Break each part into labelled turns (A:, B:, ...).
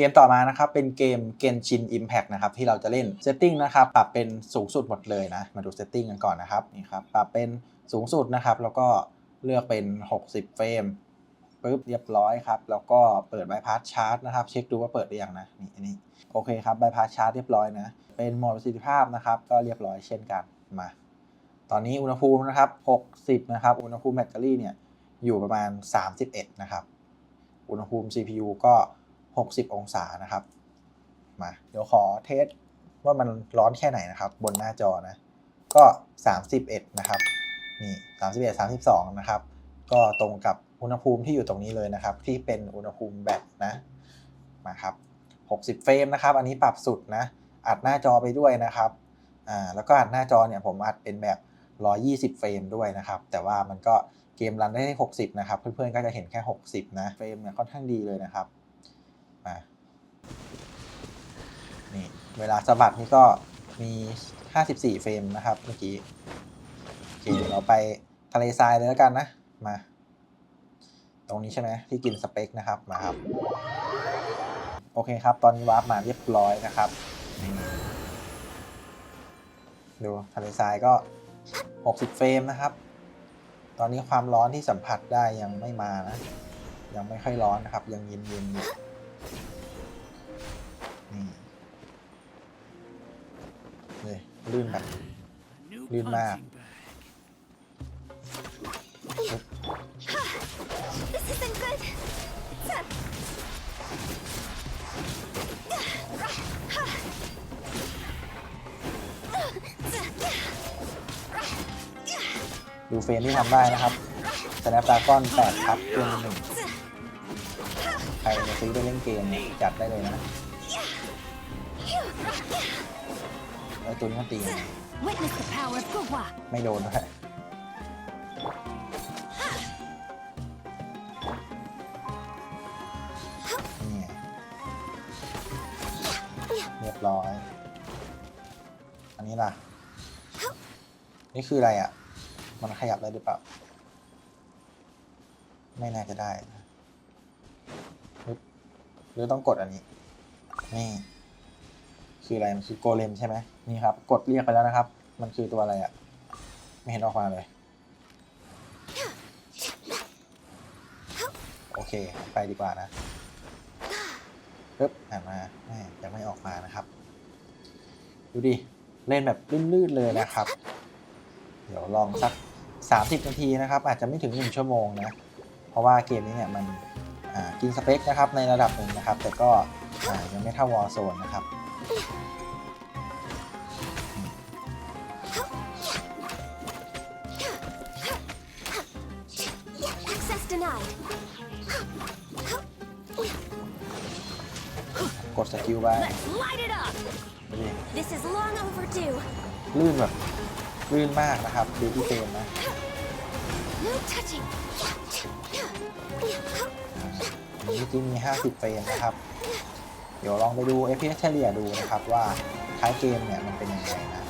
A: กมต่อมานะครับเป็นเกม Genshin Impact นะครับที่เราจะเล่น Setting นะครับปรับเป็นสูงสุดหมดเลยนะ มาดู Setting กันก่อนนะครับนี่ครับปรับเป็นสูงสุดนะครับ แล้วก็เลือกเป็น 60 เฟรมปึ๊บเรียบร้อยครับแล้วก็เปิด bypass chart นะครับ เช็คดูว่าเปิดหรือยังนะนี่อันนี้โอเคครับ bypass chart เรียบร้อยนะ เป็นโหมดประสิทธิภาพนะครับ ก็เรียบร้อยเช่นกันมา ตอนนี้อุณหภูมินะครับ 60 นะครับ อุณหภูมิแบตเตอรี่เนี่ยอยู่ประมาณ 31 นะครับ อุณหภูมิ CPU ก็ 60 องศานะครับ มา เดี๋ยวขอเทสว่ามันร้อนแค่ไหนนะครับ บนหน้าจอนะ ก็ 31 นะครับ นี่ 31 32 นะครับ ก็ตรงกับอุณหภูมิที่อยู่ตรงนี้เลยนะครับ ที่เป็นอุณหภูมิแบตนะ มาครับ 60 เฟรมนะครับ อันนี้ปรับสุดนะ อัดหน้าจอไปด้วยนะครับ อ่า แล้วก็อัดหน้าจอเนี่ยผมอัดเป็นแบบ 120 เฟรมด้วยนะครับ แต่ว่ามันก็เกมรันได้ที่60 นะครับ เพื่อนๆ ก็จะเห็นแค่ 60 นะ เฟรมเนี่ยค่อนข้างดีเลยนะครับ นี่เวลาสะบัดนี่ก็มี 54 เฟรมนะครับเมื่อกี้โอเคเดี๋ยวเราไปทะเลทรายเลยแล้วกันนะ มา ตรงนี้ใช่ไหมที่กินสเปคนะครับมาครับ โอเคครับ ตอนนี้วาร์ปมาเรียบร้อยนะครับดูทะเลทรายก็ 60 เฟรมนะครับ ตอนนี้ความร้อนที่สัมผัสได้ยังไม่มานะ ยังไม่ค่อยร้อนนะครับ ยังเย็นๆอยู่ ลื่นแบบลื่นมากดูเฟรมที่ทำได้นะครับ Snapdragon 8ครับเกมหนึ่งใครจะซื้อไปเล่นเกมจัดได้เลยนะ ไอ้ตัวนี้มันตียังไง
B: Witness the power of Gugwa.
A: ไม่โดนด้วยนี่ไงเรียบร้อย อันนี้ล่ะ นี่คืออะไรอะ มันขยับได้หรือเปล่า ไม่น่าจะได้นะปึ๊บหรือต้องกดอันนี้ นี่ คืออะไรมันคือโกเลมใช่ไหมนี่ครับ กดเรียกไปแล้วนะครับ มันคือตัวอะไรอะ ไม่เห็นออกมาเลย โอเค ไปดีกว่านะปึ๊บอ่านมาแม่ยังไม่ออกมานะครับ ดูดิ เล่นแบบลื่นๆเลยนะครับ เดี๋ยวลองสัก 30 นาทีนะครับ อาจจะไม่ถึง 1 ชั่วโมงนะ เพราะว่าเกมนี้เนี่ยมันกินสเปคนะครับในระดับหนึ่งนะครับ แต่ก็ยังไม่เท่าวอร์โซนนะครับ
B: Access denied.
A: กดสกิลไป
B: Let's light it up.
A: ดูดิ
B: This is long overdue.
A: ลื่นแบบลื่นมากนะครับดูที่เฟรมนะ
B: No touching.
A: อันนี้จริงมี 50 เฟรมนะครับ เดี๋ยวลองไปดู FPS เฉลี่ยดูนะครับว่าท้ายเกมเนี่ยมันเป็นยังไงนะ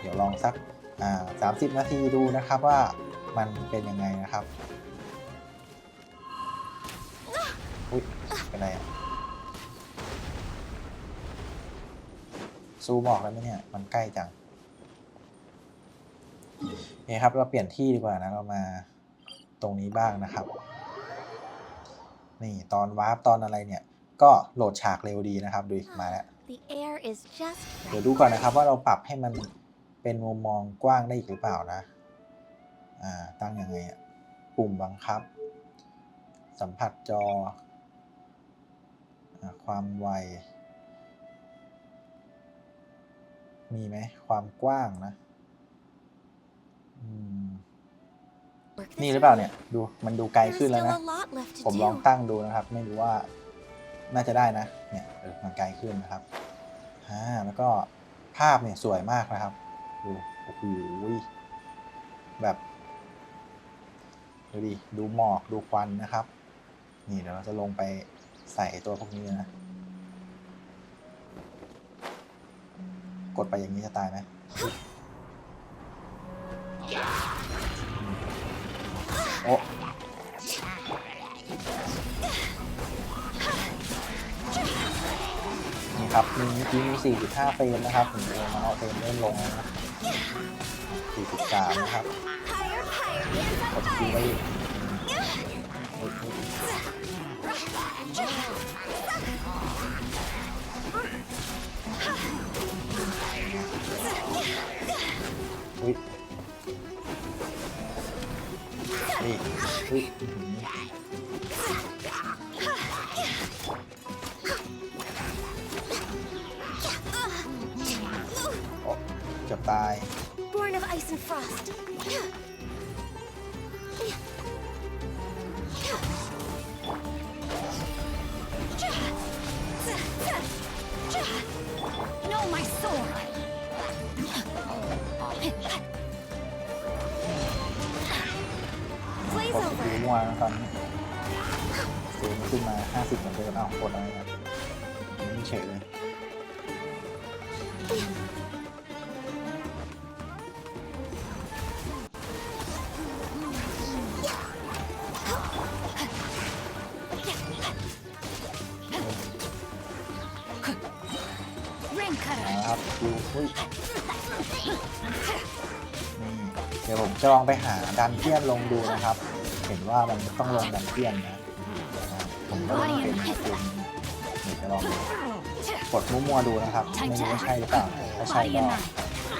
A: เดี๋ยวลองสักอ่า30นาทีดูนะครับว่ามันเป็นยังไงนะครับอุ้ยเป็นไรอะซูมอกแล้วไหมเนี่ย มันใกล้จังโอเคครับเราเปลี่ยนที่ดีกว่านะเรามาตรงนี้บ้างนะครับ นี่ตอนวาร์ปตอนอะไรเนี่ย ก็โหลดฉากเร็วดีนะครับดูอีกมาแล้ว
B: The air is just
A: เดี๋ยว
B: right.
A: ดูก่อนนะครับว่าเราปรับให้มันเป็นมุมมองกว้างได้อีกหรือเปล่านะ อ่า ตั้งยังไงอะปุ่มบังคับ สัมผัสจออาความไว มีไหมความกว้างนะอืม
B: Work
A: นี่
B: this
A: หรือเปล่า
B: way.
A: เนี่ย ดูมันดูไกล
B: There's
A: ขึ้นแล้ว
B: still
A: นะ
B: a lot left to
A: ผมลอง
B: do.
A: ตั้งดูนะครับ ไม่รู้ว่า น่าจะได้นะเนี่ยเออมันไกลขึ้นนะครับอ่าแล้วก็ภาพเนี่ยสวยมากนะครับดูโอ้โหแบบดูดิดูหมอกดูควันนะครับ นี่เดี๋ยวเราจะลงไปใส่ตัวพวกนี้นะกดไปอย่างนี้จะตายไหมโอ้ ครับมีเมื่อกี้มี4.5 เฟรมนะครับผมเลยมาเอาเฟรมเริ่มลง43 นะครับกดคิวไว้อีกอุ้ยนี่อุ้ย
B: and frost. No, my sword. Blaze
A: กด
B: over.
A: คิวมาตอนนี้เสียงขึ้นมา 50เหมือนเดิมอ้าวกดอะไรครับไม่เฉยเลย คิวอุ้ยนี่เดี๋ยวผมจะลองไปหาดันเจียนลงดูนะครับ เห็นว่ามันต้องลงดันเจียนนะผมก็ลงเป็นเป็นเดี๋ยวจะลองดูกดมั่วๆดูนะครับไม่รู้ว่าใช่หรือเปล่าถ้าใช่ก็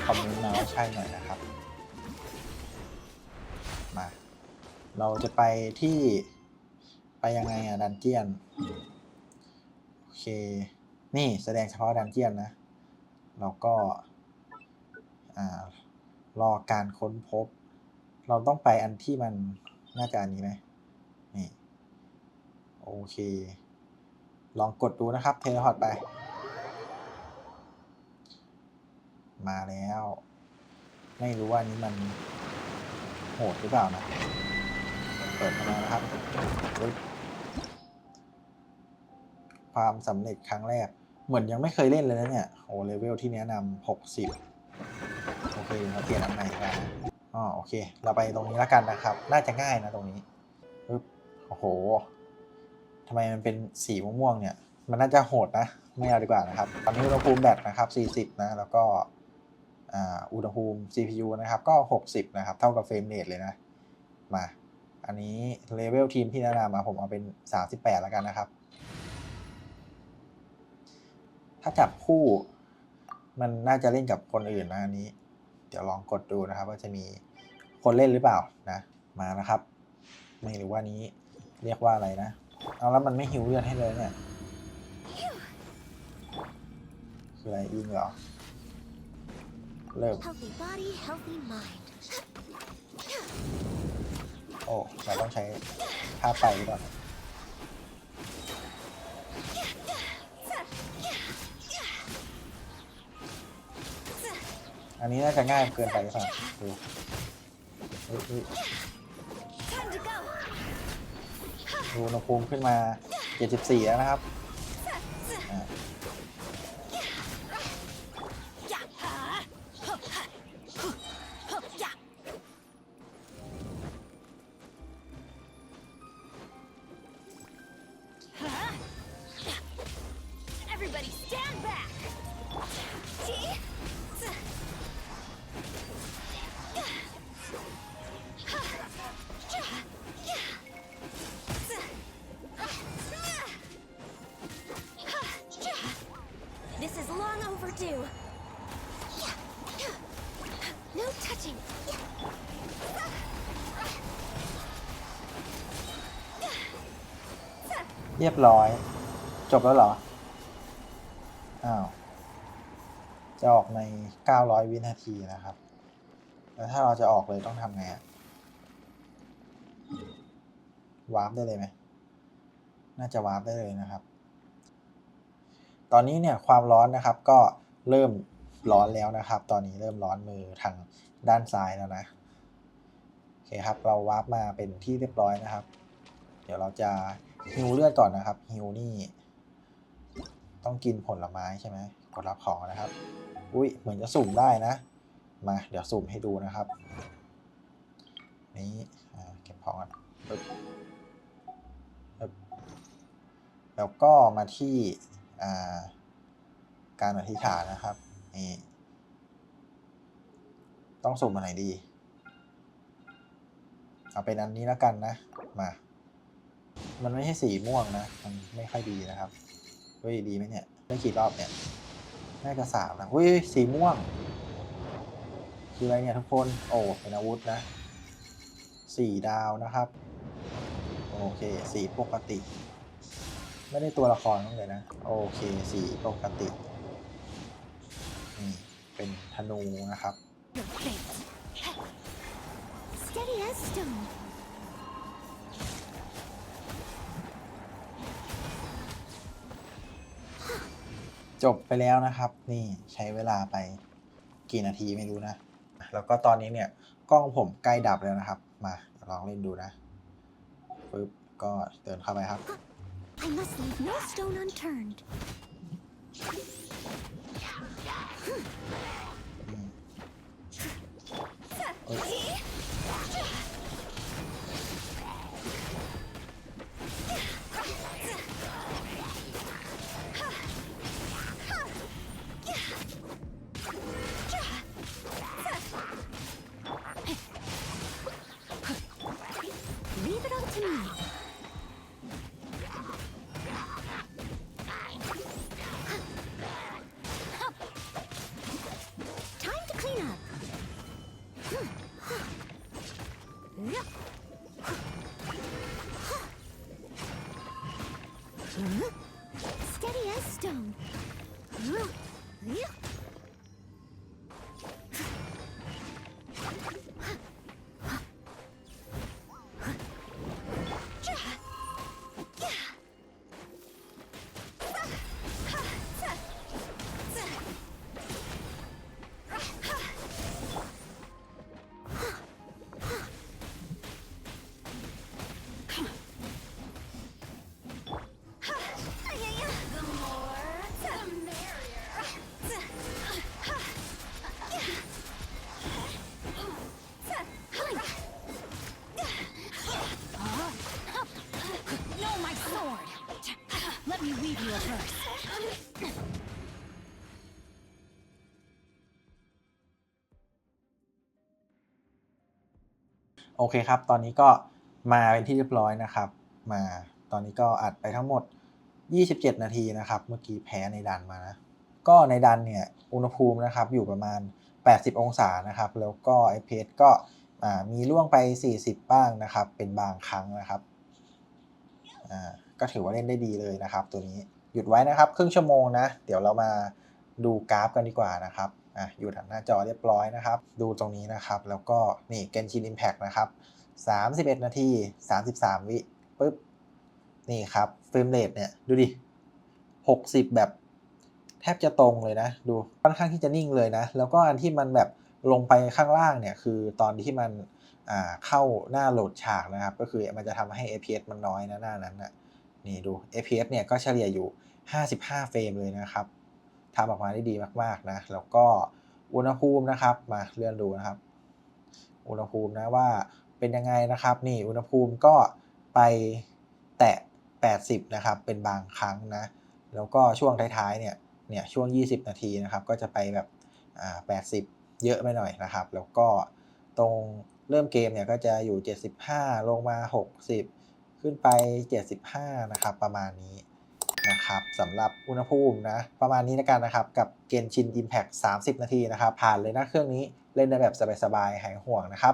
A: คอมเมนต์มาว่าใช่หน่อยนะครับ มา เราจะไปที่ไปยังไงอะดันเจียน โอเค นี่แสดงเฉพาะดันเจียนนะ แล้วก็รอการค้นพบ เราต้องไปอันที่มันน่าจะอันนี้ไหมนี่โอเค ลองกดดูนะครับ เทเลพอร์ตไป มาแล้ว ไม่รู้ว่านี้มันโหดหรือเปล่านะ เปิดมาแล้วครับ ความสำเร็จครั้งแรก เหมือนยังไม่เคยเล่นเลยนะเนี่ยโอ้เลเวลที่แนะนำหกสิบโอเคเราเปลี่ยนอันใหม่กันอ๋อโอเค เราไปตรงนี้แล้วกันนะครับ น่าจะง่ายนะตรงนี้ปึ๊บโอ้โหทำไมมันเป็นสีม่วงๆเนี่ย มันน่าจะโหดนะ ไม่เอาดีกว่านะครับ ตอนนี้อุณหภูมิแบตนะครับ 40 นะ แล้วก็อ่าอุณหภูมิ CPU นะครับ ก็ 60 นะครับ เท่ากับเฟรมเรทเลยนะ มา อันนี้เลเวลทีมที่แนะนำมาผมเอาเป็น 38 แล้วกันนะครับ ถ้าจับคู่ มันน่าจะเล่นกับคนอื่นนะอันนี้ เดี๋ยวลองกดดูนะครับ ว่าจะมีคนเล่นหรือเปล่านะมานะครับ ไม่รู้ว่านี้เรียกว่าอะไรนะ เอาแล้วมันไม่หิวเลือดให้เลยเนี่ยคืออะไรอิงเหรอเลิก
B: Healthy body, healthy mind.
A: โอ้เราต้องใช้ท่าไปหรือเอันนี้น่าจะง่ายเกินไปครับดูเฮ้ยเฮ้ย
B: Time to go.
A: ดูอุณหภูมิขึ้นมา 74 แล้วนะครับ รียบร้อย จบแล้วเหรอ อ้าว จะออกใน 900 วินาทีนะครับ แล้วถ้าเราจะออกเลยต้องทำไงอะวาร์ปได้เลยไหม น่าจะวาร์ปได้เลยนะครับ ตอนนี้เนี่ยความร้อนนะครับก็เริ่มร้อนแล้วนะครับ ตอนนี้เริ่มร้อนมือทางด้านซ้ายแล้วนะโอเคครับ เราวาร์ปมาเป็นที่เรียบร้อยนะครับ เดี๋ยวเราจะ ฮิวเลือดก่อนนะครับฮิวนี่ ต้องกินผลไม้ใช่ไหมกดรับของนะครับ อุ้ยเหมือนจะสุ่มได้นะ มาเดี๋ยวสุ่มให้ดูนะครับ นี้อ่เก็บของก่อนแล้วก็มาที่าการอธิษฐานนะครับนี่ต้องสุ่มอันไหนดี เอาเป็นอันนี้แล้วกันนะ มา มันไม่ใช่สีม่วงนะ มันไม่ค่อยดีนะครับเฮ้ยดีไหมเนี่ยได้กี่รอบเนี่ยน่าจะสามนะเฮ้ยสีม่วง คืออะไรเนี่ยทุกคน โอ้เป็นอาวุธนะสี่ดาวนะครับ โอเคสีปกติ ไม่ได้ตัวละครต้องเลยนะ โอเคสีปกติ นี่เป็นธนูนะครับ จบไปแล้วนะครับ นี่ใช้เวลาไปกี่นาทีไม่รู้นะ แล้วก็ตอนนี้เนี่ยกล้องผมใกล้ดับแล้วนะครับ มาลองเล่นดูนะปึ๊บก็เดินเข้าไปครับ
B: I must leave no stone unturned.
A: อเคครับ ตอนนี้ก็มาเป็นที่เรียบร้อยนะครับ มาตอนนี้ก็อัดไปทั้งหมด 27 นาทีนะครับ เมื่อกี้แพ้ในดันมานะ ก็ในดันเนี่ยอุณหภูมินะครับอยู่ประมาณ 80 องศานะครับ แล้วก็ FPS ก็อ่ามีล่วงไป 40 บ้างนะครับ เป็นบางครั้งนะครับอ่าก็ถือว่าเล่นได้ดีเลยนะครับ ตัวนี้หยุดไว้นะครับ ครึ่งชั่วโมงนะ เดี๋ยวเรามาดูกราฟกันดีกว่านะครับ อะอยู่ทางหน้าจอเรียบร้อยนะครับ ดูตรงนี้นะครับ แล้วก็นี่ Genshin Impact นะครับ31 นาที 33 วิปึ๊บ นี่ครับเฟรมเรทเนี่ย ดูดิ 60 แบบแทบจะตรงเลยนะ ดูค่อนข้างที่จะนิ่งเลยนะ แล้วก็อันที่มันแบบลงไปข้างล่างเนี่ย คือตอนที่มันอ่าเข้าหน้าโหลดฉากนะครับ ก็คือมันจะทำให้ FPS มันน้อยนะหน้านั้นนะนี่ดู FPS เนี่ยก็เฉลี่ยอยู่ 55 เฟรมเลยนะครับ ทำออกมาได้ดีมากๆนะแล้วก็อุณหภูมินะครับมาเลื่อนดูนะครับ อุณหภูมินะว่าเป็นยังไงนะครับนี่อุณหภูมิก็ไปแตะ 80 นะครับ เป็นบางครั้งนะ แล้วก็ช่วงท้ายๆเนี่ยเนี่ยช่วง 20 นาทีนะครับ ก็จะไปแบบอ่า80 เยอะไปหน่อยนะครับ แล้วก็ตรงเริ่มเกมเนี่ยก็จะอยู่ 75 ลงมา 60 ขึ้นไป 75 นะครับ ประมาณนี้ นะครับสำหรับอุณหภูมินะ ประมาณนี้แล้วกันนะครับ กับเกนชิน Impact 30 นาทีนะครับ ผ่านเลยนะเครื่องนี้เล่นได้แบบสบายๆ หายห่วงนะครับ